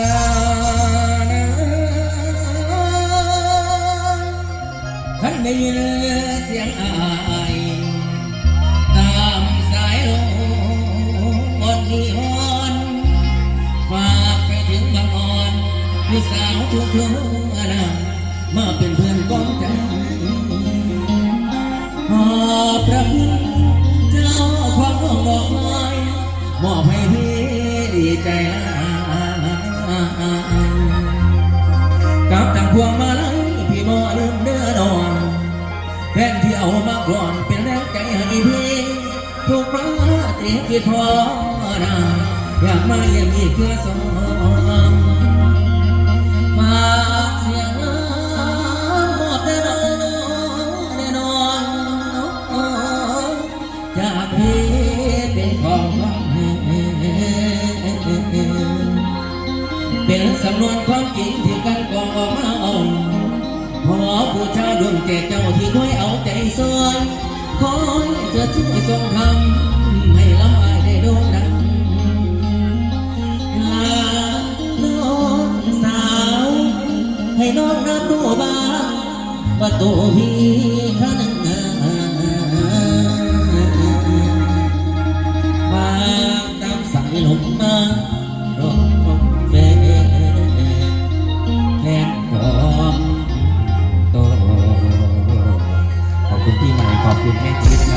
ลานะท่านได้ยินเสียงอายตามสายลมอดนีฮอนฝากไปถึงบางอ่อนผู้สาวทุกทุกนะมาเป็นเพื่อนก้องใจขอพระคุณเจ้าความร่วงดอกไม้มอบให้พี่ดีใจหล กับตังพวงมาลัยพี่บ่ลืมเด้อนอนแฟนที่เอามากรอนเป็นแรงใจให้พี่ทุกมาเตรียมคิดพอนะอยากมาเยี่ยมอีกเพื่อสองฝากเสียงลามอบได้นอนได้นอนจากพี่เป็นของเป็นสำนวนความจริง ขอบูชาดวงแก่เจ้าที่คอยเอาใจสวยคอยจะช่วยทรงทำให้ลำอายได้โด่งดังลาน้องสาว ให้น้องรับรู้บ้างว่าตัวพี่ข้าหนึ่งฝากตามสายลมมา ขอบคุณแม่จิ๊บค